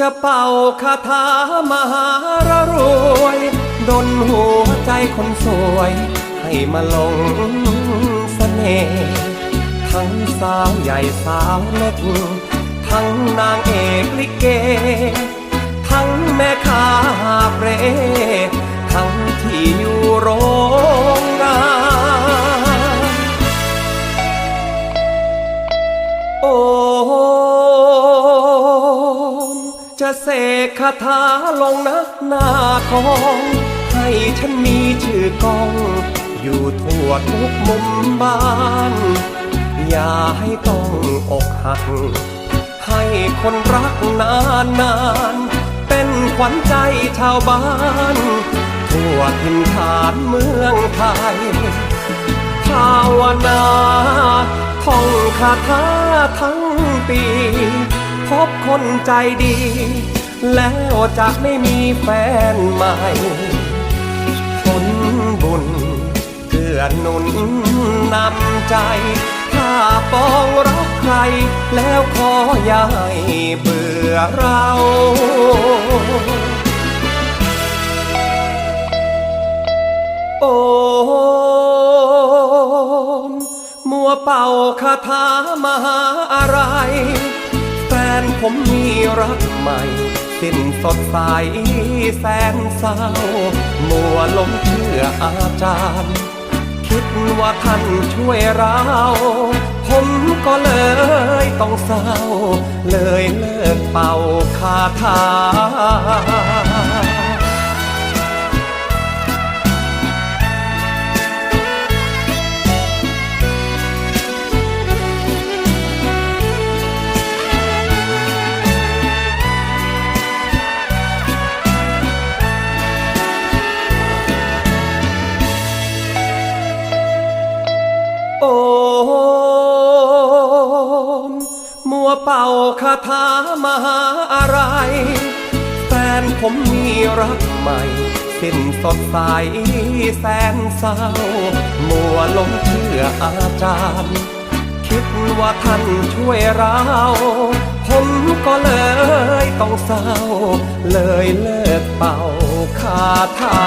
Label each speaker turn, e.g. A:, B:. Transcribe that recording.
A: จะเป่าคาถามหารรวยดนหัวใจคนสวย ให้มาหลงเสน่ห์ทั้งสาวใหญ่สาวเล็ก ทั้งนางเอกลิเก จะเสกคาถาลงนักหน้าของ ให้ฉันมีชื่อกอง อยู่ทั่วทุกมุมบ้าน อย่าให้ต้องอกหัก ให้คนรักนานนานเป็นขวัญใจชาวบ้าน ทั่วถิ่นฐานเมืองไทย ภาวนาท่องคาถา บคนใจดี แล้วจะไม่มีแฟนใหม่ผลบุญเกื้อหนุนนำใจ ถ้าปองรักใคร แล้วขออย่าให้เบื่อเราโอมมัวเป่าคาถามหาอะไร ผมมีรักใหม่ สิ้นสดใสแสนเศร้า มัวหลงเชื่ออาจารย์ คิดว่าท่านช่วยเรา ผมก็เลยต้องเศร้า เลยเลิกเป่าคาถา เป่าคาถามหาอะไร แฟนผมมีรักใหม่ สิ้นสดใสแสนเศร้า มัวลงเชื่ออาจารย์ คิดว่าท่านช่วยเราผมก็เลยต้องเศร้า เลยเลิกเป่าคาถา